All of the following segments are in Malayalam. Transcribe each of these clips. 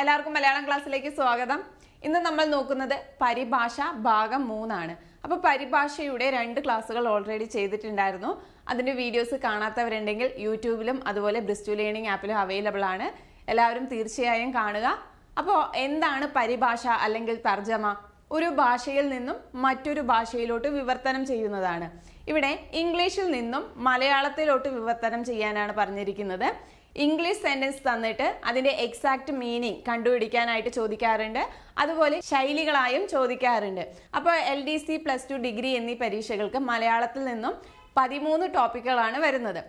എല്ലാവർക്കും മലയാളം ക്ലാസ്സിലേക്ക് സ്വാഗതം. ഇന്ന് നമ്മൾ നോക്കുന്നത് പരിഭാഷ ഭാഗം മൂന്നാണ്. അപ്പോൾ പരിഭാഷയുടെ രണ്ട് ക്ലാസ്സുകൾ ഓൾറെഡി ചെയ്തിട്ടുണ്ടായിരുന്നു. അതിന്റെ വീഡിയോസ് കാണാത്തവരുണ്ടെങ്കിൽ യൂട്യൂബിലും അതുപോലെ ബ്രിസ്റ്റു ലേണിംഗ് ആപ്പിലും അവൈലബിൾ ആണ്. എല്ലാവരും തീർച്ചയായും കാണുക. അപ്പോൾ എന്താണ് പരിഭാഷ അല്ലെങ്കിൽ തർജമ? ഒരു ഭാഷയിൽ നിന്നും മറ്റൊരു ഭാഷയിലോട്ട് വിവർത്തനം ചെയ്യുന്നതാണ്. ഇവിടെ ഇംഗ്ലീഷിൽ നിന്നും മലയാളത്തിലോട്ട് വിവർത്തനം ചെയ്യാനാണ് പറഞ്ഞിരിക്കുന്നത്. ഇംഗ്ലീഷ് സെന്റൻസ് തന്നിട്ട് അതിന്റെ എക്സാക്ട് മീനിങ് കണ്ടുപിടിക്കാനായിട്ട് ചോദിക്കാറുണ്ട്. അതുപോലെ ശൈലികളായും ചോദിക്കാറുണ്ട്. അപ്പോൾ L D C plus two degree എന്നീ പരീക്ഷകൾക്ക് മലയാളത്തിൽ നിന്നും പതിമൂന്ന് ടോപ്പിക്കുകളാണ് വരുന്നത്.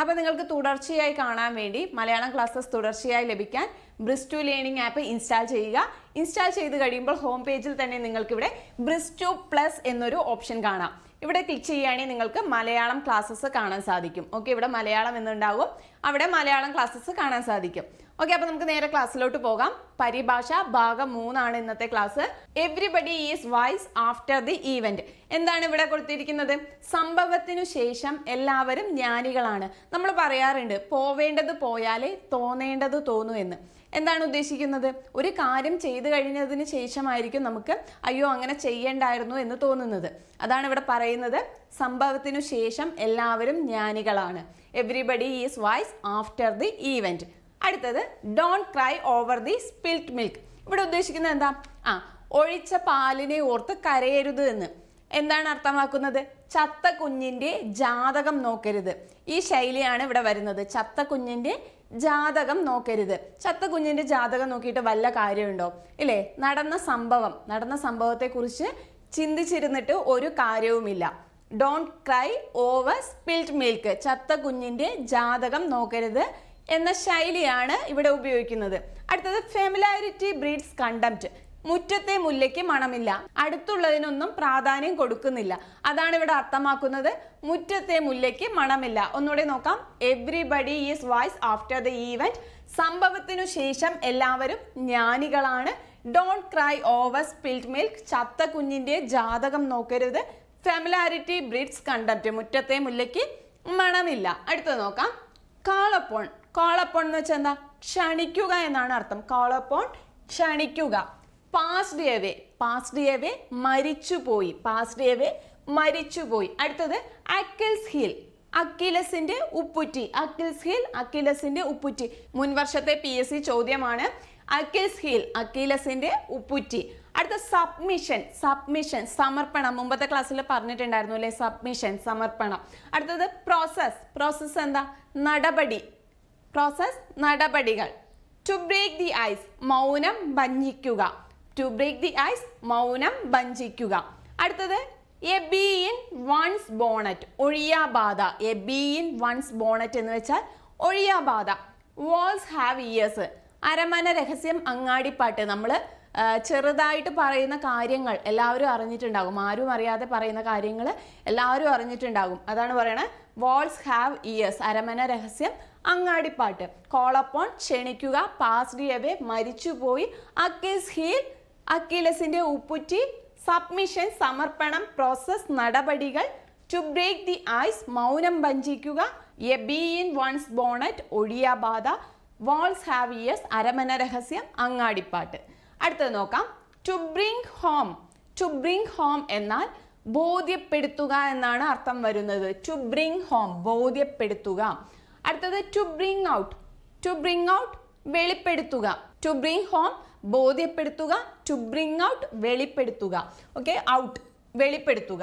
അപ്പോൾ നിങ്ങൾക്ക് തുടർച്ചയായി കാണാൻ വേണ്ടി മലയാളം ക്ലാസ്സസ് തുടർച്ചയായി ലഭിക്കാൻ ബ്രിസ്റ്റു ലേണിംഗ് ആപ്പ് ഇൻസ്റ്റാൾ ചെയ്യുക. ഇൻസ്റ്റാൾ ചെയ്ത് കഴിയുമ്പോൾ ഹോം പേജിൽ തന്നെ നിങ്ങൾക്കിവിടെ ബ്രിസ്റ്റു പ്ലസ് എന്നൊരു ഓപ്ഷൻ കാണാം. ഇവിടെ ക്ലിക്ക് ചെയ്യുകയാണെങ്കിൽ നിങ്ങൾക്ക് മലയാളം ക്ലാസ്സസ് കാണാൻ സാധിക്കും. ഓക്കെ ഇവിടെ മലയാളം എന്നുണ്ടാവും അവിടെ മലയാളം ക്ലാസ്സസ് കാണാൻ സാധിക്കും. ഓക്കെ അപ്പൊ നമുക്ക് നേരെ ക്ലാസ്സിലോട്ട് പോകാം. പരിഭാഷ ഭാഗം മൂന്നാണ് ഇന്നത്തെ class everybody is wise after the event എന്താണ് ഇവിടെ കൊടുത്തിരിക്കുന്നത്? സംഭവത്തിനു ശേഷം എല്ലാവരും ജ്ഞാനികളാണ്. നമ്മൾ പറയാറുണ്ട് പോവേണ്ടത് പോയാലേ തോന്നേണ്ടത് തോന്നൂ എന്ന്. എന്താണ് ഉദ്ദേശിക്കുന്നത്? ഒരു കാര്യം ചെയ്തു കഴിഞ്ഞതിന് ശേഷമായിരിക്കും നമുക്ക് അയ്യോ അങ്ങനെ ചെയ്യേണ്ടായിരുന്നു എന്ന് തോന്നുന്നത്. അതാണ് ഇവിടെ പറയുന്നത്. സംഭവത്തിനു ശേഷം എല്ലാവരും ജ്ഞാനികളാണ്. Everybody is wise after the event അടുത്തത് don't cry over the spilt milk ഇവിടെ ഉദ്ദേശിക്കുന്നത് എന്താ? ആ ഒഴിച്ച പാലിനെ ഓർത്ത് കരയരുത് എന്ന്. എന്താണ് അർത്ഥമാക്കുന്നത്? ചത്ത കുഞ്ഞിന്റെ ജാതകം നോക്കരുത്. ഈ ശൈലിയാണ് ഇവിടെ വരുന്നത്. ചത്ത കുഞ്ഞിന്റെ ജാതകം നോക്കരുത്. ചത്ത കുഞ്ഞിന്റെ ജാതകം നോക്കിയിട്ട് വല്ല കാര്യമുണ്ടോ? ഇല്ലേ? നടന്ന സംഭവം. നടന്ന സംഭവത്തെ കുറിച്ച് ചിന്തിച്ചിരുന്നിട്ട് ഒരു കാര്യവുമില്ല. Don't cry over spilt milk ചത്ത കുഞ്ഞിന്റെ ജാതകം നോക്കരുത് എന്ന ശൈലിയാണ് ഇവിടെ ഉപയോഗിക്കുന്നത്. അടുത്തത് ഫെമിലാരിറ്റി ബ്രീഡ്സ് കണ്ടംപ്റ്റ് മുറ്റത്തെ മുല്ലയ്ക്ക് മണമില്ല. അടുത്തുള്ളതിനൊന്നും പ്രാധാന്യം കൊടുക്കുന്നില്ല. അതാണ് ഇവിടെ അർത്ഥമാക്കുന്നത്. മുറ്റത്തെ മുല്ലയ്ക്ക് മണമില്ല. ഒന്നുകൂടെ നോക്കാം. Everybody is wise after the event സംഭവത്തിനു ശേഷം എല്ലാവരും ജ്ഞാനികളാണ്. Don't cry over spilled milk ചത്ത കുഞ്ഞിന്റെ ജാതകം നോക്കരുത്. ഫെമിലാരിറ്റി ബ്രിഡ്സ് കണ്ടംപ്റ്റ് മുറ്റത്തെ മുല്ലയ്ക്ക് മണമില്ല. അടുത്തത് നോക്കാം. കാളപ്പോൺ കാളപ്പോൺ എന്ന് വെച്ചാൽ എന്താ? ക്ഷണിക്കുക എന്നാണ് അർത്ഥം. കാളപ്പോൺ ക്ഷണിക്കുക. പാസ്ഡ് എവേ പാസ്ഡ് എവേ മരിച്ചുപോയി പാസ്ഡ് എവേ മരിച്ചുപോയി അടുത്തത് അക്കിൽസ് ഹിൽ അക്കിലസിന്റെ ഉപ്പുറ്റി. അക്കിൽസ് ഹിൽ അക്കിലസിന്റെ ഉപ്പുറ്റി. മുൻ വർഷത്തെ പി എസ് സി ചോദ്യമാണ്. അക്കിൽസ് ഹിൽ അക്കിലസിന്റെ ഉപ്പുറ്റി. അടുത്ത സബ്മിഷൻ സബ്മിഷൻ സമർപ്പണം. മുമ്പത്തെ ക്ലാസ്സിൽ പറഞ്ഞിട്ടുണ്ടായിരുന്നു അല്ലേ? സബ്മിഷൻ സമർപ്പണം. അടുത്തത് പ്രോസസ് പ്രോസസ് എന്താ? നടപടി. പ്രോസസ് നടപടികൾ. ടു ബ്രേക്ക് ദി ഐസ് മൗനം ഭഞ്ജിക്കുക. ടു ബ്രേക്ക് ദി ഐസ് മൗനം ഭഞ്ജിക്കുക. അടുത്തത് a bee in one's bonnet ഒഴിയാബാധ. A bee in one's bonnet എന്ന് വെച്ചാൽ ഒഴിയാബാധ. വാൾസ് ഹാവ് ഇയേഴ്സ് അരമന രഹസ്യം അങ്ങാടിപ്പാട്ട്. നമ്മൾ ചെറുതായിട്ട് പറയുന്ന കാര്യങ്ങൾ എല്ലാവരും അറിഞ്ഞിട്ടുണ്ടാകും. ആരും അറിയാതെ പറയുന്ന കാര്യങ്ങൾ എല്ലാവരും അറിഞ്ഞിട്ടുണ്ടാകും. അതാണ് പറയണത് വാൾസ് ഹാവ് ഇയേഴ്സ് അരമന രഹസ്യം അങ്ങാടിപ്പാട്ട്. കോളപ്പോൺ ക്ഷണിക്കുക. പാസ്ഡ് മരിച്ചുപോയി. അക്കേസ് ഹീൽ അക്കിലസിന്റെ ഉപ്പുറ്റി സബ്മിഷൻ സമർപ്പണം പ്രോസസ് നടപടികൾ ടു ബ്രേക്ക് ദി ഐസ് മൗനം വഞ്ചിക്കുക a bee in one's bonnet ഒഴിയാബാധ walls have ears അരമന രഹസ്യം അങ്ങാടിപ്പാട്ട്. അടുത്തത് നോക്കാം. To bring home to bring home എന്നാൽ ബോധ്യപ്പെടുത്തുക എന്നാണ് അർത്ഥം വരുന്നത്. ടു ബ്രിങ് ഹോം ബോധ്യപ്പെടുത്തുക. അടുത്തത് to bring out to bring out വെളിപ്പെടുത്തുക. To bring home ബോധ്യപ്പെടുത്തുക ടു ബ്രിങ് ഔട്ട് വെളിപ്പെടുത്തുക. Okay out വെളിപ്പെടുത്തുക.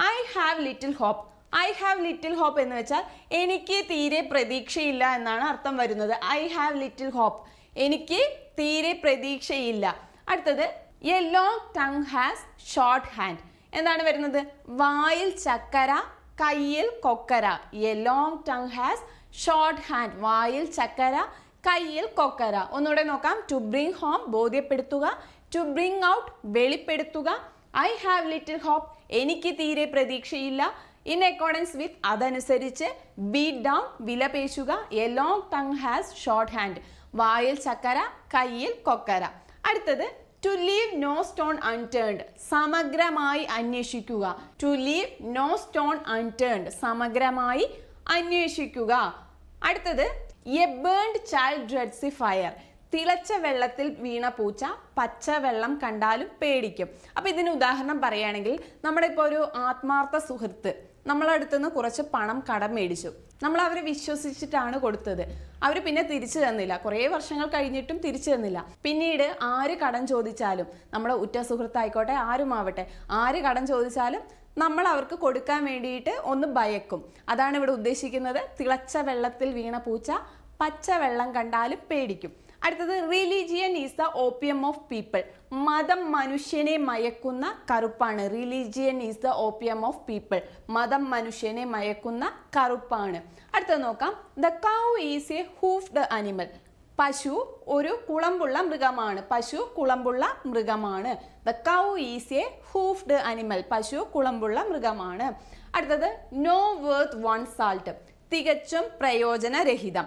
I have little hope I have little hope എന്ന് വെച്ചാൽ എനിക്ക് തീരെ പ്രതീക്ഷയില്ല എന്നാണ് അർത്ഥം വരുന്നത്. ഐ ഹാവ് ലിറ്റിൽ ഹോപ്പ് എനിക്ക് തീരെ പ്രതീക്ഷയില്ല. അടുത്തത് a long tongue has short hand എന്താണ് വരുന്നത്? വായിൽ ചക്കര കയ്യിൽ കൊക്കര. A long tongue has short hand വായിൽ ചക്കര കയ്യിൽ കൊക്കര. ഒന്നുകൂടെ നോക്കാം. ടു ബ്രിങ് ഹോം ബോധ്യപ്പെടുത്തുക. ടു ബ്രിങ് ഔട്ട് വെളിപ്പെടുത്തുക. ഐ ഹാവ് ലിറ്റിൽ ഹോപ്പ് എനിക്ക് തീരെ പ്രതീക്ഷയില്ല. ഇൻ അക്കോർഡൻസ് വിത്ത് അതനുസരിച്ച് beat down വിലപേശുക. A long tongue has short hand വായിൽ ചക്കര കയ്യിൽ കൊക്കര. അടുത്തത് to leave no stone unturned സമഗ്രമായി അന്വേഷിക്കുക. To leave no stone unturned സമഗ്രമായി അന്വേഷിക്കുക. അടുത്തത് a burned child dreads the fire. തിളച്ച വെള്ളത്തിൽ വീണ പൂച്ച പച്ച വെള്ളം കണ്ടാലും പേടിക്കും. അപ്പോൾ ഇതിന് ഉദാഹരണം പറയുകയാണെങ്കിൽ നമ്മുടെ ഇപ്പോൾ ഒരു ആത്മാർത്ഥ സുഹൃത്ത് നമ്മളടുത്തുനിന്ന് കുറച്ച് പണം കടം മേടിച്ചു. നമ്മൾ അവരെ വിശ്വസിച്ചിട്ടാണ് കൊടുത്തത്. അവർ പിന്നെ തിരിച്ചു തന്നില്ല. കുറേ വർഷങ്ങൾ കഴിഞ്ഞിട്ടും തിരിച്ചു തന്നില്ല. പിന്നീട് ആര് കടം ചോദിച്ചാലും നമ്മുടെ ഉറ്റ സുഹൃത്തായിക്കോട്ടെ ആരുമാവട്ടെ ആര് കടം ചോദിച്ചാലും നമ്മൾ അവർക്ക് കൊടുക്കാൻ വേണ്ടിയിട്ട് ഒന്ന് ഭയക്കും. അതാണ് ഇവിടെ ഉദ്ദേശിക്കുന്നത്. തിളച്ച വെള്ളത്തിൽ വീണ പൂച്ച പച്ച വെള്ളം കണ്ടാലും പേടിക്കും. അടുത്തത് religion is the opium of people മതം മനുഷ്യനെ മയക്കുന്ന കറുപ്പാണ്. Religion is the opium of people മതം മനുഷ്യനെ മയക്കുന്ന കറുപ്പാണ്. അടുത്തത് നോക്കാം. The cow is a hoofed animal പശു ഒരു കുളമ്പുള്ള മൃഗമാണ്. പശു കുളമ്പുള്ള മൃഗമാണ്. The cow is a hoofed animal പശു കുളമ്പുള്ള മൃഗമാണ്. അടുത്തത് നോ വേർത്ത് വൺ സാൾട്ട് തികച്ചും പ്രയോജനരഹിതം.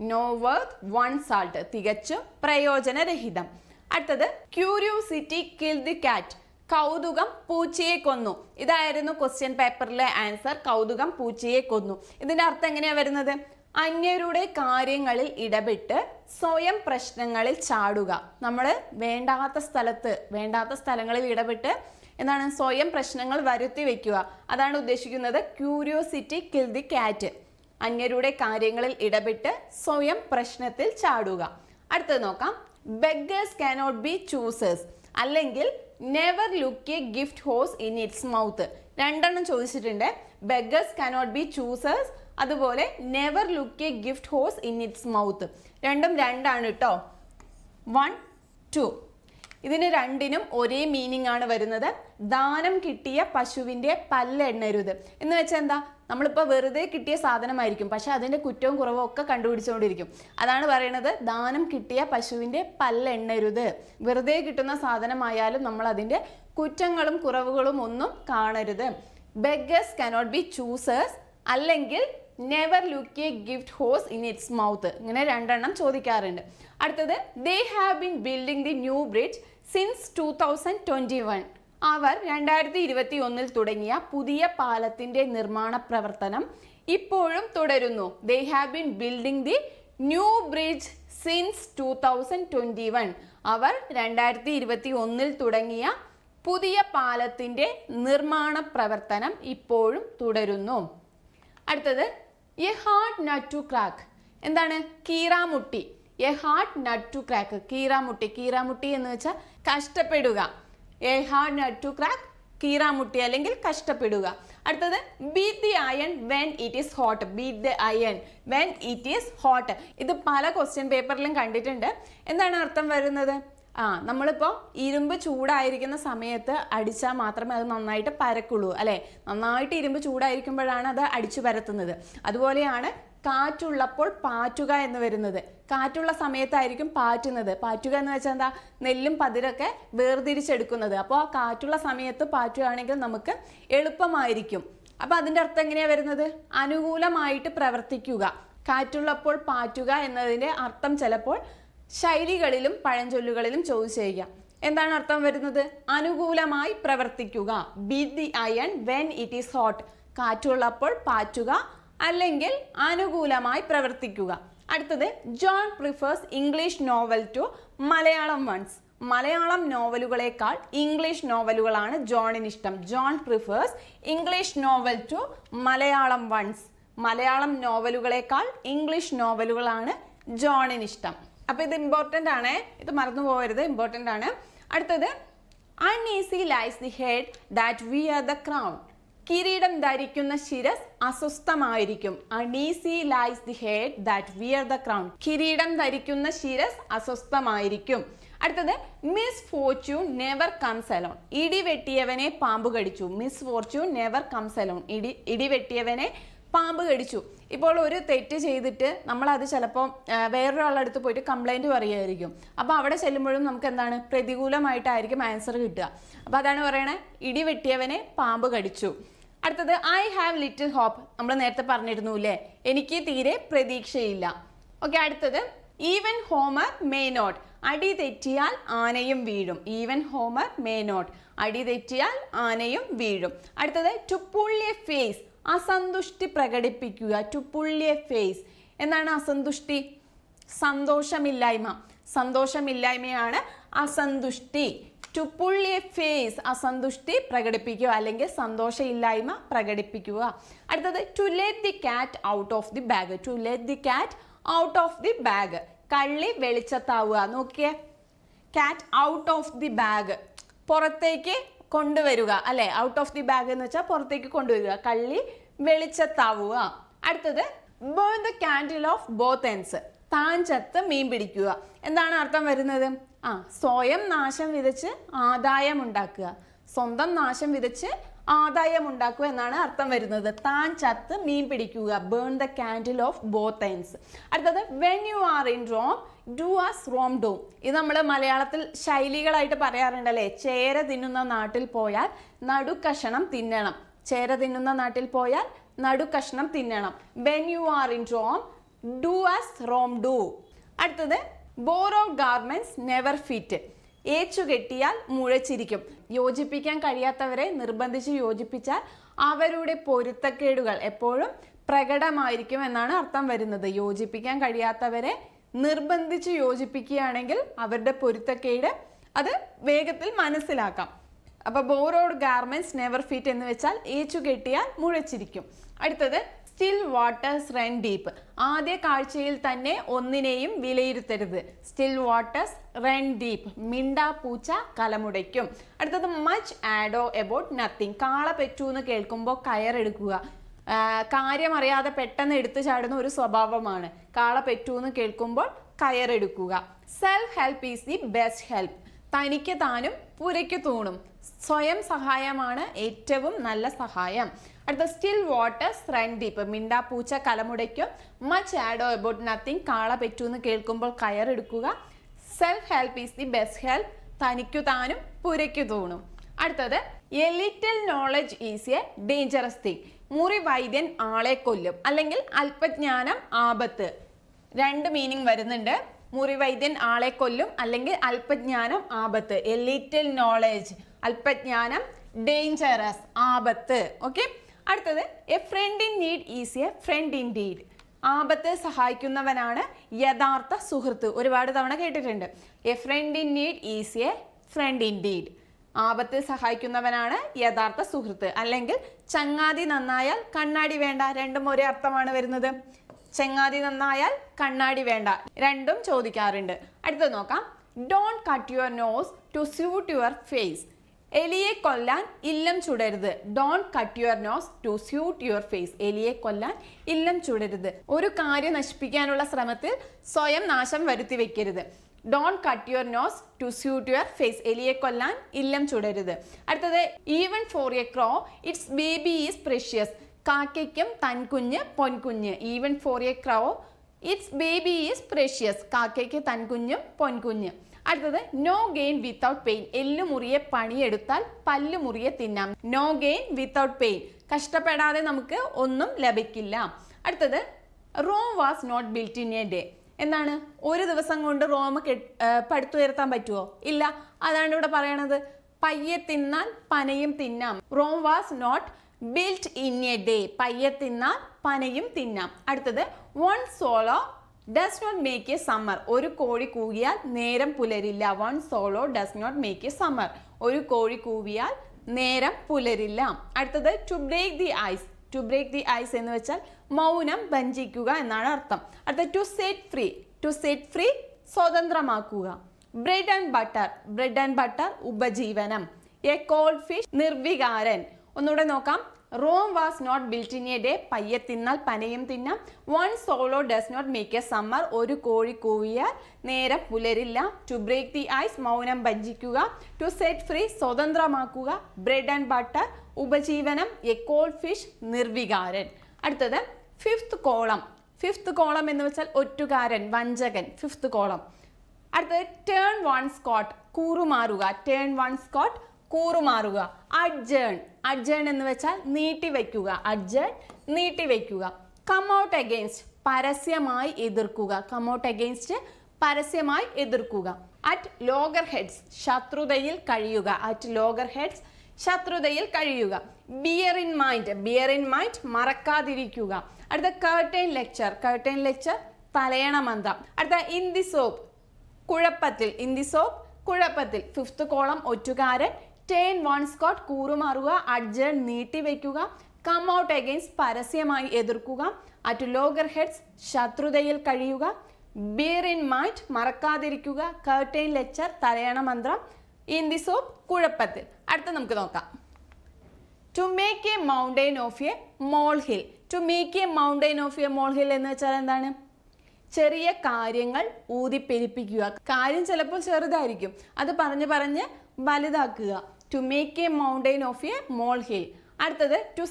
നോ വർത്ത് വൺ സാൾട്ട് തികച്ചും പ്രയോജനരഹിതം. അടുത്തത് ക്യൂരിയോസിറ്റി കിൽ ദി കാറ്റ് കൗതുകം പൂച്ചയെ കൊന്നു. ഇതായിരുന്നു ക്വസ്റ്റ്യൻ പേപ്പറിലെ ആൻസർ കൗതുകം പൂച്ചയെ കൊന്നു. ഇതിന്റെ അർത്ഥം എങ്ങനെയാണ് വരുന്നത്? അന്യരുടെ കാര്യങ്ങളിൽ ഇടപെട്ട് സ്വയം പ്രശ്നങ്ങളിൽ ചാടുക. നമ്മൾ വേണ്ടാത്ത സ്ഥലത്ത് വേണ്ടാത്ത സ്ഥലങ്ങളിൽ ഇടപെട്ട് എന്താണ് സ്വയം പ്രശ്നങ്ങൾ വരുത്തി വെക്കുക. അതാണ് ഉദ്ദേശിക്കുന്നത് ക്യൂരിയോസിറ്റി കിൽ ദി കാറ്റ് അന്യരുടെ കാര്യങ്ങളിൽ ഇടപെട്ട് സ്വയം പ്രശ്നത്തിൽ ചാടുക. അടുത്തത് നോക്കാം. ബെഗേഴ്സ് കാനോട്ട് ബി ചൂസേഴ്സ് അല്ലെങ്കിൽ never look a gift horse in its mouth രണ്ടെണ്ണം ചോദിച്ചിട്ടുണ്ട്. ബെഗേഴ്സ് കാനോട്ട് ബി ചൂസേഴ്സ് അതുപോലെ never look a gift horse in its mouth രണ്ടും രണ്ടാണ് കേട്ടോ വൺ ടു ഇതിന് രണ്ടിനും ഒരേ മീനിങ് ആണ് വരുന്നത്. ദാനം കിട്ടിയ പശുവിന്റെ പല്ലെണ്ണരുത് എന്ന് വെച്ചാൽ എന്താ? നമ്മളിപ്പോൾ വെറുതെ കിട്ടിയ സാധനമായിരിക്കും. പക്ഷെ അതിന്റെ കുറ്റവും കുറവും ഒക്കെ കണ്ടുപിടിച്ചുകൊണ്ടിരിക്കും അതാണ് പറയുന്നത് ദാനം കിട്ടിയ പശുവിന്റെ പല്ലെണ്ണരുത് വെറുതെ കിട്ടുന്ന സാധനമായാലും നമ്മൾ അതിന്റെ കുറ്റങ്ങളും കുറവുകളും ഒന്നും കാണരുത്. ബെഗേഴ്സ് കനോട്ട് ബി ചൂസേഴ്സ് അല്ലെങ്കിൽ never look a gift horse in its mouth ഇങ്ങനെ രണ്ടെണ്ണം ചോദിക്കാറുണ്ട്. അടുത്തത് they have been building the new bridge since two thousand twenty one അവർ രണ്ടായിരത്തി ഇരുപത്തി ഒന്നിൽ തുടങ്ങിയ പുതിയ പാലത്തിന്റെ നിർമ്മാണ പ്രവർത്തനം ഇപ്പോഴും തുടരുന്നു. They have been building the new bridge since two thousand twenty one അവർ രണ്ടായിരത്തി ഇരുപത്തി ഒന്നിൽ തുടങ്ങിയ പുതിയ പാലത്തിന്റെ നിർമ്മാണ പ്രവർത്തനം ഇപ്പോഴും തുടരുന്നു. അടുത്തത് a hard nut to crack എന്താണ്? കീറാമുട്ടി. A hard nut to crack കീറാമുട്ടി കീറാമുട്ടി എന്ന് വെച്ചാൽ കഷ്ടപ്പെടുക. A hard nut to crack കീറാമുട്ടി അല്ലെങ്കിൽ കഷ്ടപ്പെടുക. അടുത്തത് beat the iron when it is hot beat the iron when it is hot ഇത് പല ക്വസ്റ്റ്യൻ പേപ്പറിലും കണ്ടിട്ടുണ്ട്. എന്താണ് അർത്ഥം വരുന്നത്? ആ നമ്മളിപ്പോൾ ഇരുമ്പ് ചൂടായിരിക്കുന്ന സമയത്ത് അടിച്ചാൽ മാത്രമേ അത് നന്നായിട്ട് പരക്കുള്ളൂ അല്ലേ? നന്നായിട്ട് ഇരുമ്പ് ചൂടായിരിക്കുമ്പോഴാണ് അത് അടിച്ചു പരത്തുന്നത്. അതുപോലെയാണ് കാറ്റുള്ളപ്പോൾ പാറ്റുക എന്ന് വരുന്നത്. കാറ്റുള്ള സമയത്തായിരിക്കും പാറ്റുന്നത്. പാറ്റുക എന്ന് വെച്ചാൽ എന്താ? നെല്ലും പതിരൊക്കെ വേർതിരിച്ചെടുക്കുന്നത്. അപ്പോൾ ആ കാറ്റുള്ള സമയത്ത് പാറ്റുകയാണെങ്കിൽ നമുക്ക് എളുപ്പമായിരിക്കും. അപ്പോൾ അതിന്റെ അർത്ഥം എങ്ങനെയാണ് വരുന്നത്? അനുകൂലമായിട്ട് പ്രവർത്തിക്കുക. കാറ്റുള്ളപ്പോൾ പാറ്റുക എന്നതിന്റെ അർത്ഥം ചിലപ്പോൾ ശൈലികളിലും പഴഞ്ചൊല്ലുകളിലും ചോദിച്ചു ചെയ്യുക. എന്താണ് അർത്ഥം വരുന്നത്? അനുകൂലമായി പ്രവർത്തിക്കുക. Beat the iron when it is hot കാറ്റുള്ളപ്പോൾ പാറ്റുക അല്ലെങ്കിൽ അനുകൂലമായി പ്രവർത്തിക്കുക. അടുത്തത് John prefers English novel to Malayalam ones Malayalam നോവലുകളേക്കാൾ English നോവലുകളാണ് ജോണിന് ഇഷ്ടം. John prefers English novel to Malayalam ones Malayalam നോവലുകളേക്കാൾ English നോവലുകളാണ് ജോണിന് ഇഷ്ടം. അപ്പോൾ ഇത് ഇമ്പോർട്ടന്റ് ആണ്. ഇത് മറന്നു പോകരുത് ഇമ്പോർട്ടന്റ് ആണ്. അടുത്തത് uneasy lies the head that wear the crown കിരീടം ധരിക്കുന്ന ശിരസ് അസ്വസ്ഥമായിരിക്കും. Uneasy lies the head that wear the crown കിരീടം ധരിക്കുന്ന ശിരസ് അസ്വസ്ഥമായിരിക്കും. അടുത്തത് misfortune never comes alone ഇടി വെട്ടിയവനെ പാമ്പ് കടിച്ചു. Misfortune never comes alone ഇടി ഇടി വെട്ടിയവനെ പാമ്പ് കടിച്ചു. ഇപ്പോൾ ഒരു തെറ്റ് ചെയ്തിട്ട് നമ്മളത് ചിലപ്പോൾ വേറൊരാളുടെ അടുത്ത് പോയിട്ട് കംപ്ലൈന്റ് പറയുമായിരിക്കും. അപ്പോൾ അവിടെ ചെല്ലുമ്പോഴും നമുക്ക് എന്താണ്? പ്രതികൂലമായിട്ടായിരിക്കും ആൻസർ കിട്ടുക. അപ്പോൾ അതാണ് പറയണേ ഇടി വെട്ടിയവനെ പാമ്പ് കടിച്ചു. അടുത്തത് ഐ ഹാവ് ലിറ്റിൽ ഹോപ്പ് നമ്മൾ നേരത്തെ പറഞ്ഞിരുന്നു അല്ലേ എനിക്ക് തീരെ പ്രതീക്ഷയില്ല. ഓക്കെ അടുത്തത് ഈവൻ ഹോമർ മേ നോട്ട് അടി തെറ്റിയാൽ ആനയും വീഴും. ഈവൻ ഹോമർ മേ നോട്ട് അടി തെറ്റിയാൽ ആനയും വീഴും. അടുത്തത് ടു പുൾ എ ഫേസ് അസന്തുഷ്ടി പ്രകടിപ്പിക്കുക ടു പുള്ളി എ ഫേസ് എന്നാണ് അസന്തുഷ്ടി? സന്തോഷമില്ലായ്മ. സന്തോഷമില്ലായ്മയാണ് അസന്തുഷ്ടി. ടു പുള്ളി എ ഫേസ് അസന്തുഷ്ടി പ്രകടിപ്പിക്കുക അല്ലെങ്കിൽ സന്തോഷമില്ലായ്മ പ്രകടിപ്പിക്കുക. അടുത്തത് to let the cat out of the bag to let the cat out of the bag കള്ളി വെളിച്ചത്താവുക. നോക്കിയേ. കാറ്റ് ഔട്ട് ഓഫ് ദി ബാഗ് പുറത്തേക്ക് കൊണ്ടുവരിക അല്ലെ? ഔട്ട് ഓഫ് ദി ബാഗ് എന്ന് വെച്ചാൽ പുറത്തേക്ക് കൊണ്ടുവരിക. കള്ളി വെളിച്ചത്താവുക. അടുത്തത് burn the candle of both ends താൻ ചത്ത് മീൻ പിടിക്കുക. എന്താണ് അർത്ഥം വരുന്നത്? ആ സ്വയം നാശം വിതച്ച് ആദായം ഉണ്ടാക്കുക. സ്വന്തം നാശം വിതച്ച് ആദായം ഉണ്ടാക്കുക എന്നാണ് അർത്ഥം വരുന്നത്. താൻ ചത്ത് മീൻ പിടിക്കുക. Burn the candle of both ends അടുത്തത് when you are in Rome do as Rome do ഇത് നമ്മൾ മലയാളത്തിൽ ശൈലികളായിട്ട് പറയാറുണ്ട് അല്ലേ ചേര തിന്നുന്ന നാട്ടിൽ പോയാൽ നടുക്കഷണം തിന്നണം. ചേര തിന്നുന്ന നാട്ടിൽ പോയാൽ നടുക്കഷ്ണം തിന്നണം. When you are in Rome do as Rome do അടുത്തത് ബോറോ ഗാർമെന്റ്സ് നെവർ ഫിറ്റ് ഏച്ചു കെട്ടിയാൽ മുഴച്ചിരിക്കും. യോജിപ്പിക്കാൻ കഴിയാത്തവരെ നിർബന്ധിച്ച് യോജിപ്പിച്ചാൽ അവരുടെ പൊരുത്തക്കേടുകൾ എപ്പോഴും പ്രകടമായിരിക്കും എന്നാണ് അർത്ഥം വരുന്നത്. യോജിപ്പിക്കാൻ കഴിയാത്തവരെ നിർബന്ധിച്ച് യോജിപ്പിക്കുകയാണെങ്കിൽ അവരുടെ പൊരുത്തക്കേട് അത് വേഗത്തിൽ മനസ്സിലാക്കാം. അപ്പോൾ ബോറോഡ് ഗാർമെന്റ്സ് നെവർ ഫിറ്റ് എന്ന് വെച്ചാൽ ഏച്ചു കെട്ടിയാൽ മുഴച്ചിരിക്കും. അടുത്തത് സ്റ്റിൽ വാട്ടേഴ്സ് റെൻ ഡീപ്പ് ആദ്യ കാഴ്ചയിൽ തന്നെ ഒന്നിനെയും വിലയിരുത്തരുത്. സ്റ്റിൽ വാട്ടേഴ്സ് റെൻ ഡീപ്പ് മിണ്ടാ പൂച്ച കലമുടയ്ക്കും. അടുത്തത് മച്ച് ആഡോ എബൌട്ട് നത്തിങ് കാള പെറ്റു എന്ന് കേൾക്കുമ്പോൾ കയറെടുക്കുക. കാര്യം അറിയാതെ പെട്ടെന്ന് എടുത്തു ചാടുന്ന ഒരു സ്വഭാവമാണ്. കാള പെറ്റൂന്ന് കേൾക്കുമ്പോൾ കയറെടുക്കുക. Self help is the best help തനിക്ക് താനും പുരയ്ക്ക് തൂണും. സ്വയം സഹായമാണ് ഏറ്റവും നല്ല സഹായം. അടുത്ത സ്റ്റിൽ വാട്ടർ റൺ മിണ്ടാ പൂച്ച കലമുടയ്ക്കും. മച്ച് ആഡോ എബൌട്ട് നത്തിങ് കാള പെറ്റൂന്ന് കേൾക്കുമ്പോൾ കയറെടുക്കുക. Self help is the best help തനിക്കു താനും പുരയ്ക്കു തൂണും. അടുത്തത് a little knowledge is a dangerous thing മുറി വൈദ്യൻ ആളെ കൊല്ലും. അല്ലെങ്കിൽ അല്പജ്ഞാനം ആപത്ത്. രണ്ട് മീനിങ് വരുന്നുണ്ട്. മുറി വൈദ്യൻ ആളെ കൊല്ലും അല്ലെങ്കിൽ അല്പജ്ഞാനം ആപത്ത്. എ ലിറ്റിൽ നോളേജ് അല്പജ്ഞാനം ഡേഞ്ചറസ് ആപത്ത്. ഓക്കെ അടുത്തത് a friend in need is a friend indeed ആപത്ത് സഹായിക്കുന്നവനാണ് യഥാർത്ഥ സുഹൃത്ത്. ഒരുപാട് തവണ കേട്ടിട്ടുണ്ട്. A friend in need is a friend indeed ആപത്ത് സഹായിക്കുന്നവനാണ് യഥാർത്ഥ സുഹൃത്ത്. അല്ലെങ്കിൽ ചങ്ങാതി നന്നായാൽ കണ്ണാടി വേണ്ട. രണ്ടും ഒരേ അർത്ഥമാണ് വരുന്നത്. ചങ്ങാതി നന്നായാൽ കണ്ണാടി വേണ്ട. രണ്ടും ചോദിക്കാറുണ്ട്. അടുത്തത് നോക്കാം. Don't cut your nose to suit your face എലിയെ കൊല്ലാൻ ഇല്ലം ചുടരുത്. Don't cut your nose to suit your face എലിയെ കൊല്ലാൻ ഇല്ലം ചുടരുത്. ഒരു കാര്യം നശിപ്പിക്കാനുള്ള ശ്രമത്തിൽ സ്വയം നാശം വരുത്തി വെക്കരുത്. Don't cut your nose to suit your face എലിയെ കൊല്ലാൻ ഇല്ലം ചുടരുത്. അടുത്തത് even for a crow its baby is precious കാക്കയ്ക്കും തൻകുഞ്ഞ് പൊൻകുഞ്ഞ്. Even for a crow its baby is precious കാക്കയ്ക്ക് തൻകുഞ്ഞും പൊൻകുഞ്ഞ്. അടുത്തത് നോ ഗെയിൻ വിത്തൗട്ട് പെയിൻ എല്ലു മുറിയെ പണിയെടുത്താൽ പല്ലു മുറിയെ തിന്നാം. നോ ഗെയിൻ വിത്തൗട്ട് പെയിൻ കഷ്ടപ്പെടാതെ നമുക്ക് ഒന്നും ലഭിക്കില്ല. അടുത്തത് Rome was not built in a day എന്താണ്? ഒരു ദിവസം കൊണ്ട് റോമ ഏർ പടുത്തുയർത്താൻ പറ്റുമോ ഇല്ല. അതാണ് ഇവിടെ പറയണത്. പയ്യെ തിന്നാൽ പനയും തിന്നാം. Rome was not built in a day. പയ്യെ തിന്നാൽ പനയും തിന്നാം. അടുത്തത് one swallow does not make a summer. ഒരു കോഴി കൂവിയാൽ നേരം പുലരില്ല. One swallow does not make a summer. ഒരു കോഴി കൂവിയാൽ നേരം പുലരില്ല. അടുത്തത് to break the ice. To break the ice എന്ന് വെച്ചാൽ മൗനം ഭഞ്ചിക്കുക എന്നാണ് അർത്ഥം. അടുത്ത to set free to set free സ്വതന്ത്രമാക്കുക. Bread and butter bread and butter ഉപജീവനം. എ കോൾഡ് ഫിഷ് നിർവികാരൻ. ഒന്നുകൂടെ നോക്കാം. Rome was not built in a day പയ്യെ തിന്നാൽ പനയും തിന്നാം. One swallow does not make a summer ഒരു കോഴി കൂവിയാൽ നേരെ പുലരില്ല. ടു ബ്രേക്ക് ദി ഐസ് മൗനം ഭഞ്ചിക്കുക ടു സെറ്റ് ഫ്രീ സ്വതന്ത്രമാക്കുക. ബ്രെഡ് ആൻഡ് ബട്ടർ ഉപജീവനം എ കോൾ ഫിഷ് നിർവികാരൻ. അടുത്തത് ഫിഫ്ത്ത് കോളം ഫിഫ്ത്ത് കോളം എന്ന് വെച്ചാൽ ഒറ്റുകാരൻ വഞ്ചകൻ ഫിഫ്ത്ത് കോളം അടുത്തത് ടേൺ വൺ സ്കോട്ട് കൂറുമാറുക. ടേൺ വൺ സ്കോട്ട് കൂറുമാറുക. അഡ്ജേൺ അഡ്ജേൺ എന്ന് വെച്ചാൽ നീട്ടിവെക്കുക. അഡ്ജേൺ നീട്ടിവെക്കുക. കമൗട്ട് അഗെയിൻസ്റ്റ് പരസ്യമായി എതിർക്കുക. കം ഔട്ട് അഗെയിൻസ്റ്റ് പരസ്യമായി എതിർക്കുക. അറ്റ് ലോഗർ ഹെഡ്സ് ശത്രുതയിൽ കഴിയുക. അറ്റ് ലോഗർ ഹെഡ്സ് ശത്രുതയിൽ കഴിയുക. Bear in mind bear in mind മറക്കാതിരിക്കുക. അടുത്ത കേർട്ടൈൻ ലെക്ചർ കേർട്ടൈൻ ലെക്ചർ തലയണ മന്ത്രം. അടുത്ത ദി സോപ്പ് കുഴപ്പത്തിൽ ദി സോപ്പ് കുഴപ്പത്തിൽ. ഫിഫ്ത്ത് കോളം ഒറ്റുകാരൻ. ടേൺ വൺ സ്കോട്ട് കൂറുമാറുക അഡ്ജൺ നീട്ടിവെക്കുക. കം ഔട്ട് എഗെയിൻസ്റ്റ് പരസ്യമായി എതിർക്കുക. അറ്റ് ലോഗർ ഹെഡ്സ് ശത്രുതയിൽ കഴിയുക. ബിയർ ഇൻ മൈൻഡ് മറക്കാതിരിക്കുക. കേർട്ടൈൻ ലെക്ചർ തലയണ മന്ത്രം. ഇൻ ദി സോപ്പ് കുഴപ്പത്തിൽ. അടുത്ത നമുക്ക് നോക്കാം. To make a mountain of a molehill to make a mountain of a molehill എന്ന് വെച്ചാൽ എന്താണ്? ചെറിയ കാര്യങ്ങൾ ഊതിപ്പെരിപ്പിക്കുക. കാര്യം ചിലപ്പോൾ ചെറുതായിരിക്കും. അത് പറഞ്ഞ് പറഞ്ഞ് വലുതാക്കുക. To make a mountain of a molehill അടുത്തത് to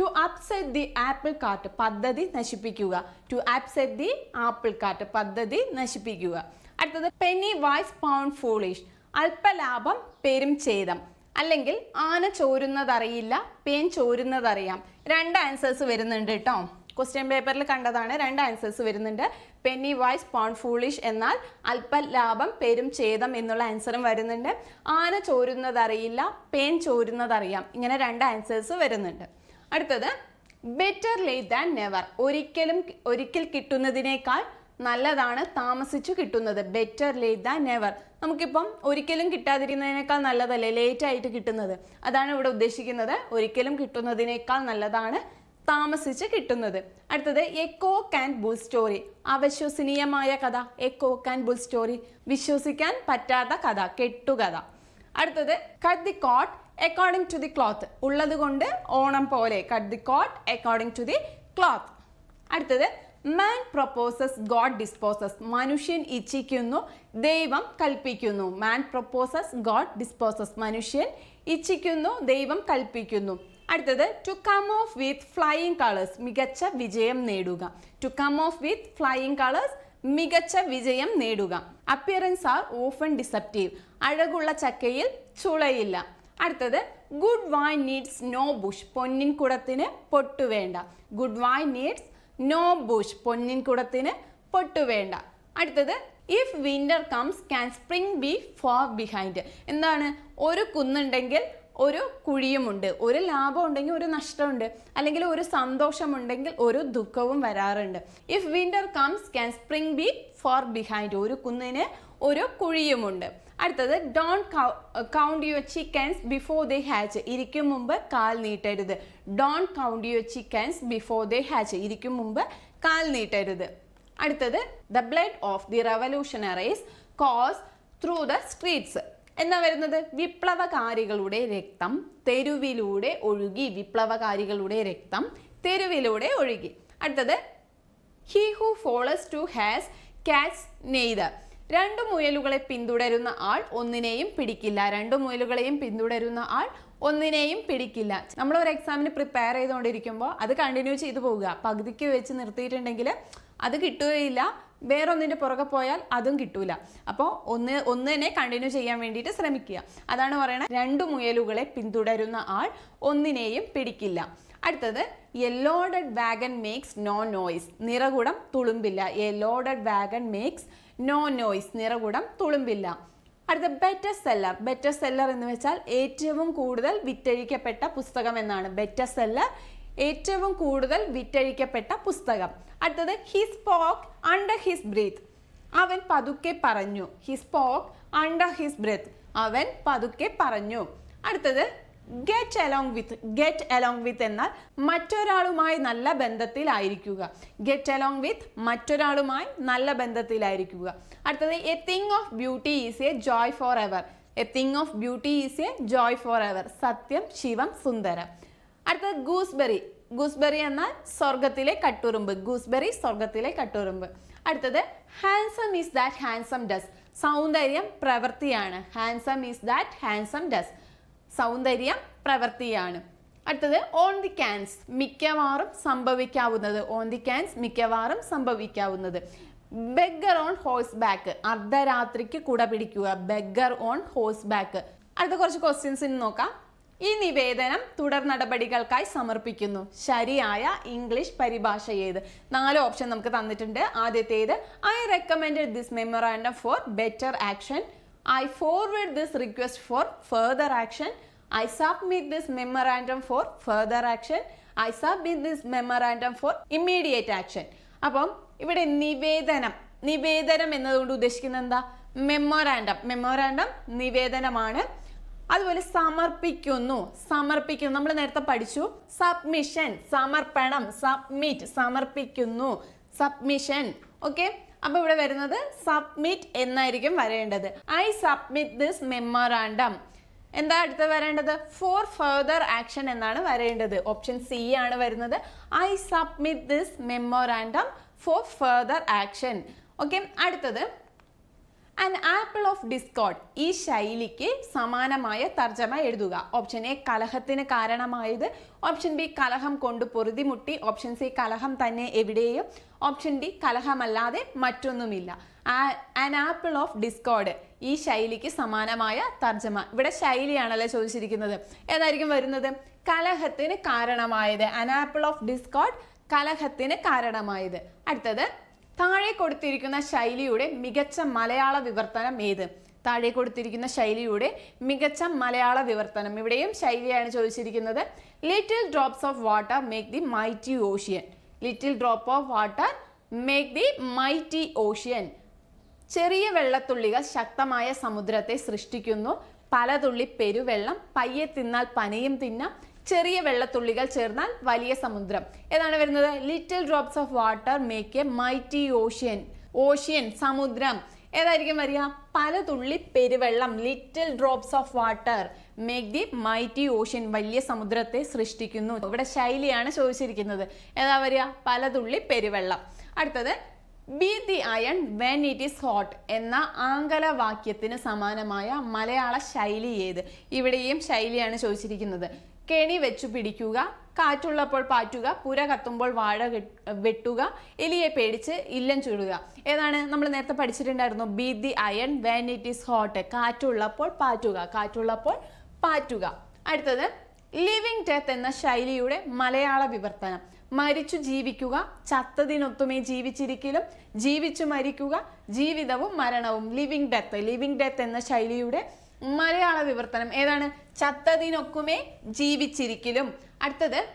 to upset the apple cart പദ്ധതി നശിപ്പിക്കുക. To upset the apple cart പദ്ധതി നശിപ്പിക്കുക. അടുത്തത് പെനി വൈസ് പൗണ്ട് ഫോളിഷ് അല്പലാഭം പെരും ഛേദം. അല്ലെങ്കിൽ ആന ചോരുന്നതറിയില്ല പേൻ ചോരുന്നതറിയാം. രണ്ട് ആൻസേഴ്സ് വരുന്നുണ്ട് കേട്ടോ ക്വസ്റ്റ്യൻ പേപ്പറിൽ കണ്ടതാണ് രണ്ട് ആൻസേഴ്സ് വരുന്നുണ്ട്. പെന്നി വൈസ് പോൺ ഫൂളിഷ് എന്നാൽ അല്പലാഭം പെരും ഛേദം എന്നുള്ള ആൻസറും വരുന്നുണ്ട്. ആന ചോരുന്നതറിയില്ല പേൻ ചോരുന്നതറിയാം. ഇങ്ങനെ രണ്ട് ആൻസേഴ്സ് വരുന്നുണ്ട്. അടുത്തത് ബെറ്റർ ലേറ്റ് ദാൻ നെവർ ഒരിക്കലും ഒരിക്കൽ കിട്ടുന്നതിനേക്കാൾ നല്ലതാണ് താമസിച്ചു കിട്ടുന്നത്. ബെറ്റർ ലേറ്റ് ദാൻ നെവർ നമുക്കിപ്പം ഒരിക്കലും കിട്ടാതിരുന്നതിനേക്കാൾ നല്ലതല്ലേ ലേറ്റ് ആയിട്ട് കിട്ടുന്നത്? അതാണ് ഇവിടെ ഉദ്ദേശിക്കുന്നത്. ഒരിക്കലും കിട്ടുന്നതിനേക്കാൾ നല്ലതാണ് താമസിച്ച് കിട്ടുന്നത്. അടുത്തത് a cock and bull story അവിശ്വസനീയമായ കഥ. A cock and bull story വിശ്വസിക്കാൻ പറ്റാത്ത കഥ. കെട്ടുകഥ. അടുത്തത് cut the coat according to the cloth ഉള്ളത് കൊണ്ട് ഓണം പോലെ. Cut the coat according to the cloth അടുത്തത് മാൻ പ്രൊപ്പോസസ് ഗോഡ് ഡിസ്പോസസ് മനുഷ്യൻ ഇച്ഛിക്കുന്നു ദൈവം കൽപ്പിക്കുന്നു. മാൻ പ്രൊപ്പോസസ് ഗോഡ് ഡിസ്പോസസ് മനുഷ്യൻ ഇച്ഛിക്കുന്നു ദൈവം കൽപ്പിക്കുന്നു. അടുത്തത് to come off with flying colours മികച്ച വിജയം നേടുക. To come off with flying colours മികച്ച വിജയം നേടുക. അപ്പിയറൻസ് ആർ ഓഫൺ ഡിസപ്റ്റീവ് അഴകുള്ള ചക്കയിൽ ചുളയില്ല. അടുത്തത് good wine needs no bush പൊന്നിൻ കുടത്തിന് പൊട്ടു വേണ്ട good wine needs no bush പൊന്നിൻ കുടത്തിന് പൊട്ടുവേണ്ട അടുത്തത് if winter comes can spring be far behind എന്താണ്? ഒരു കുന്നുണ്ടെങ്കിൽ ഒരു കുഴിയുമുണ്ട് ഒരു ലാഭം ഉണ്ടെങ്കിൽ ഒരു നഷ്ടമുണ്ട് അല്ലെങ്കിൽ ഒരു സന്തോഷമുണ്ടെങ്കിൽ ഒരു ദുഃഖവും വരാറുണ്ട്. If winter comes can spring be far behind ഒരു കുന്നിന് ഒരു കുഴിയുമുണ്ട്. അടുത്തത് don't count your chickens before they hatch ഇരിക്കും മുമ്പ് കാൽ നീട്ടരുത്. Don't count your chickens before they hatch ഇരിക്കും മുമ്പ് കാൽ നീട്ടരുത്. അടുത്തത് the blood of the revolutionaries course through the streets എന്നാ വരുന്നത്? വിപ്ലവകാരികളുടെ രക്തം തെരുവിലൂടെ ഒഴുകി വിപ്ലവകാരികളുടെ രക്തം തെരുവിലൂടെ ഒഴുകി. അടുത്തത് he who follows two hares catches neither രണ്ട് മുയലുകളെ പിന്തുടരുന്ന ആൾ ഒന്നിനെയും പിടിക്കില്ല. രണ്ട് മുയലുകളെയും പിന്തുടരുന്ന ആൾ ഒന്നിനെയും പിടിക്കില്ല. നമ്മൾ ഒരു എക്സാമിന് പ്രിപ്പയർ ചെയ്തുകൊണ്ടിരിക്കുമ്പോൾ അത് കണ്ടിന്യൂ ചെയ്തു പോവുക. പകുതിക്ക് വെച്ച് നിർത്തിയിട്ടുണ്ടെങ്കിൽ അത് കിട്ടുകയില്ല. വേറൊന്നിന്റെ പുറകെ പോയാൽ അതും കിട്ടൂല. അപ്പോൾ ഒന്ന് ഒന്ന് തന്നെ കണ്ടിന്യൂ ചെയ്യാൻ വേണ്ടിയിട്ട് ശ്രമിക്കുക. അതാണ് പറയുന്നത് രണ്ട് മുയലുകളെ പിന്തുടരുന്ന ആൾ ഒന്നിനെയും പിടിക്കില്ല. അടുത്തത് a loaded wagon makes no noise നിറകുടം തുളുമ്പില്ല. A loaded wagon makes no noise നിറകുടം തുളുമ്പില്ല. അടുത്ത ബെറ്റർ സെല്ലർ ബെറ്റർ സെല്ലർ എന്ന് വെച്ചാൽ ഏറ്റവും കൂടുതൽ വിറ്റഴിക്കപ്പെട്ട പുസ്തകം എന്നാണ്. ബെറ്റർ സെല്ലർ ഏറ്റവും കൂടുതൽ വിറ്റഴിക്കപ്പെട്ട പുസ്തകം. അടുത്തത് ഹിസ് പോക്ക് അണ്ടർ ഹിസ് ബ്രീത്ത് അവൻ പതുക്കെ പറഞ്ഞു. ഹിസ് പോക്ക് അണ്ടർ ഹിസ് ബ്രീത്ത് അവൻ പതുക്കെ പറഞ്ഞു. അടുത്തത് get along with get along with എന്നാൽ മറ്റൊരാളുമായി നല്ല ബന്ധത്തിലായിരിക്കുക. ഗെറ്റ് അലോങ് വിത്ത് മറ്റൊരാളുമായി നല്ല ബന്ധത്തിലായിരിക്കുക. അടുത്തത് a thing of beauty is a joy forever a thing of beauty is a joy forever സത്യം ശിവം സുന്ദരം. അടുത്തത് ഗൂസ്ബെറി ഗൂസ്ബെറി എന്നാൽ സ്വർഗത്തിലെ കട്ടുറുമ്പ്. ഗൂസ്ബെറി സ്വർഗത്തിലെ കട്ടുറുമ്പ്. അടുത്തത് handsome is that handsome does സൗന്ദര്യം പ്രവൃത്തിയാണ്. Handsome is that handsome does സൗന്ദര്യം പ്രവൃത്തിയാണ് അടുത്തത് ഓൺ ദി ക്യാൻസ് മിക്കവാറും സംഭവിക്കാവുന്നത് ഓൺ ദി ക്യാൻസ് മിക്കവാറും സംഭവിക്കാവുന്നത്. ബെഗർ ഓൺ ഹോഴ്സ് ബാക്ക് അർദ്ധരാത്രിക്ക് കുട പിടിക്കുക ബെഗർ ഓൺ ഹോഴ്സ് ബാക്ക് അടുത്ത കുറച്ച് ക്വസ്റ്റ്യൻസ് ഇന്ന് നോക്കാം. ഈ നിവേദനം തുടർ നടപടികൾക്കായി സമർപ്പിക്കുന്നു. ശരിയായ ഇംഗ്ലീഷ് പരിഭാഷ ഏത്? നാല് ഓപ്ഷൻ നമുക്ക് തന്നിട്ടുണ്ട്. ആദ്യത്തേത് I recommend this memorandum for better action I forward this request for further action I submit this memorandum for further action I submit this memorandum for immediate action അപ്പം ഇവിടെ നിവേദനം നിവേദനം എന്നതുകൊണ്ട് ഉദ്ദേശിക്കുന്നത് എന്താ? മെമ്മോറാൻഡം മെമ്മോറാൻഡം നിവേദനമാണ്. അതുപോലെ സമർപ്പിക്കുന്നു സമർപ്പിക്കുന്നു. നമ്മൾ നേരത്തെ പഠിച്ചു. സബ്മിഷൻ സമർപ്പണം സബ്മിറ്റ് സമർപ്പിക്കുന്നു. സബ്മിഷൻ ഓക്കെ അപ്പൊ ഇവിടെ വരുന്നത് സബ്മിറ്റ് എന്നായിരിക്കും വരേണ്ടത്. ഐ സബ്മിറ്റ് ദിസ് മെമ്മോറാണ്ടം എന്താ അടുത്ത് വരേണ്ടത്? ഫോർ ഫർദർ ആക്ഷൻ എന്നാണ് വരേണ്ടത്. ഓപ്ഷൻ സി ആണ് വരുന്നത്. I submit this memorandum for further action okay അടുത്തത്. ആൻ ആപ്പിൾ ഓഫ് ഡിസ്കോഡ് ഈ ശൈലിക്ക് സമാനമായ തർജമ എഴുതുക. ഓപ്ഷൻ എ കലഹത്തിന് കാരണമായത്. ഓപ്ഷൻ ബി കലഹം കൊണ്ട് പൊറുതിമുട്ടി. ഓപ്ഷൻ സി കലഹം തന്നെ എവിടെയും. ഓപ്ഷൻ ഡി കലഹമല്ലാതെ മറ്റൊന്നുമില്ല. ആൻ ആപ്പിൾ ഓഫ് ഡിസ്കോഡ് ഈ ശൈലിക്ക് സമാനമായ തർജമ. ഇവിടെ ശൈലിയാണല്ലോ ചോദിച്ചിരിക്കുന്നത്. ഏതായിരിക്കും വരുന്നത്? കലഹത്തിന് കാരണമായത്. ആൻ ആപ്പിൾ ഓഫ് ഡിസ്കോഡ് കലഹത്തിന് കാരണമായത്. അടുത്തത് താഴെ കൊടുത്തിരിക്കുന്ന ശൈലിയുടെ മികച്ച മലയാള വിവർത്തനം ഏത്? താഴെ കൊടുത്തിരിക്കുന്ന ശൈലിയുടെ മികച്ച മലയാള വിവർത്തനം. ഇവിടെയും ശൈലിയാണ് ചോദിച്ചിരിക്കുന്നത്. Little drops of water make the mighty ocean little drop of water make the mighty ocean ചെറിയ വെള്ളത്തുള്ളികൾ ശക്തമായ സമുദ്രത്തെ സൃഷ്ടിക്കുന്നു. പല തുള്ളി പെരുവെള്ളം പയ്യെ തിന്നാൽ പനയും തിന്നാം. ചെറിയ വെള്ളത്തുള്ളികൾ ചേർന്നാൽ വലിയ സമുദ്രം. ഏതാണ് വരുന്നത്? Little drops of water make a mighty ocean ocean സമുദ്രം. ഏതായിരിക്കും വരിക? പല തുള്ളി പെരുവെള്ളം little drops of water make the mighty ocean വലിയ സമുദ്രത്തെ സൃഷ്ടിക്കുന്നു. ഇവിടെ ശൈലിയാണ് ചോദിച്ചിരിക്കുന്നത്. ഏതാ വരിക? പല തുള്ളി പെരുവെള്ളം. അടുത്തത് beat the iron when it is hot എന്ന ആംഗല വാക്യത്തിന് സമാനമായ മലയാള ശൈലി ഏത്? ഇവിടെയും ശൈലിയാണ് ചോദിച്ചിരിക്കുന്നത്. കെണി വെച്ചു പിടിക്കുക കാറ്റുള്ളപ്പോൾ പാറ്റുക പുര കത്തുമ്പോൾ വാഴ വെട്ടുക എലിയെ പേടിച്ച് ഇല്ലം ചുടുക. ഏതാണ്? നമ്മൾ നേരത്തെ പഠിച്ചിട്ടുണ്ടായിരുന്നു. Beat the iron when it is hot കാറ്റുള്ളപ്പോൾ പാറ്റുക കാറ്റുള്ളപ്പോൾ പാറ്റുക. അടുത്തത് ലിവിങ് ഡെത്ത് എന്ന ശൈലിയുടെ മലയാള വിവർത്തനം. മരിച്ചു ജീവിക്കുക ചത്തതിനൊത്തുമേ ജീവിച്ചിരിക്കലും ജീവിച്ചു മരിക്കുക ജീവിതവും മരണവും. ലിവിങ് ഡെത്ത് ലിവിങ് ഡെത്ത് എന്ന ശൈലിയുടെ മലയാള വിവർത്തനം ഏതാണ്? ചത്തതിനൊക്കുമേ ജീവിച്ചിരിക്കലും. അടുത്തത്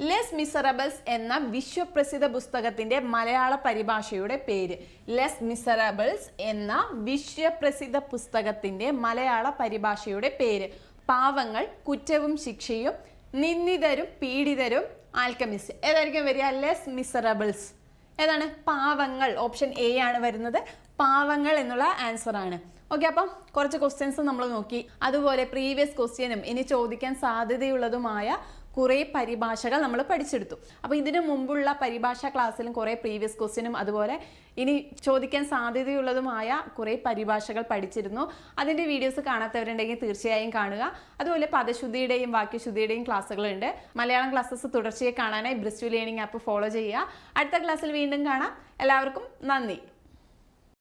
ലെസ് മിസറബിൾസ് എന്ന വിശ്വപ്രസിദ്ധ പുസ്തകത്തിന്റെ മലയാള പരിഭാഷയുടെ പേര്. ലെസ് മിസറബിൾസ് എന്ന വിശ്വപ്രസിദ്ധ പുസ്തകത്തിന്റെ മലയാള പരിഭാഷയുടെ പേര്. പാവങ്ങൾ കുറ്റവും ശിക്ഷയും നിന്ദിതരും പീഡിതരും ആൽക്കമിസ്റ്റ്. ഏതായിരിക്കും വരിക? ലെസ് മിസറബിൾസ് ഏതാണ്? പാവങ്ങൾ. ഓപ്ഷൻ എ ആണ് വരുന്നത്. പാവങ്ങൾ എന്നുള്ള ആൻസർ ആണ്. ഓക്കെ അപ്പം കുറച്ച് ക്വസ്റ്റ്യൻസ് നമ്മൾ നോക്കി. അതുപോലെ പ്രീവിയസ് ക്വസ്റ്റ്യനും ഇനി ചോദിക്കാൻ സാധ്യതയുള്ളതുമായ കുറേ പരിഭാഷകൾ നമ്മൾ പഠിച്ചെടുത്തു. അപ്പോൾ ഇതിനു മുമ്പുള്ള പരിഭാഷ ക്ലാസ്സിലും കുറേ പ്രീവിയസ് ക്വസ്റ്റ്യനും അതുപോലെ ഇനി ചോദിക്കാൻ സാധ്യതയുള്ളതുമായ കുറേ പരിഭാഷകൾ പഠിച്ചിരുന്നു. അതിന്റെ വീഡിയോസ് കാണാത്തവരുണ്ടെങ്കിൽ തീർച്ചയായും കാണുക. അതുപോലെ പദശുദ്ധിയുടെയും വാക്യശുദ്ധിയുടെയും ക്ലാസ്സുകളുണ്ട്. മലയാളം ക്ലാസ്സസ് തുടർച്ചയായി കാണാനായി ബ്രിസ്റ്റു ലേണിംഗ് ആപ്പ് ഫോളോ ചെയ്യുക. അടുത്ത ക്ലാസ്സിൽ വീണ്ടും കാണാം. എല്ലാവർക്കും നന്ദി.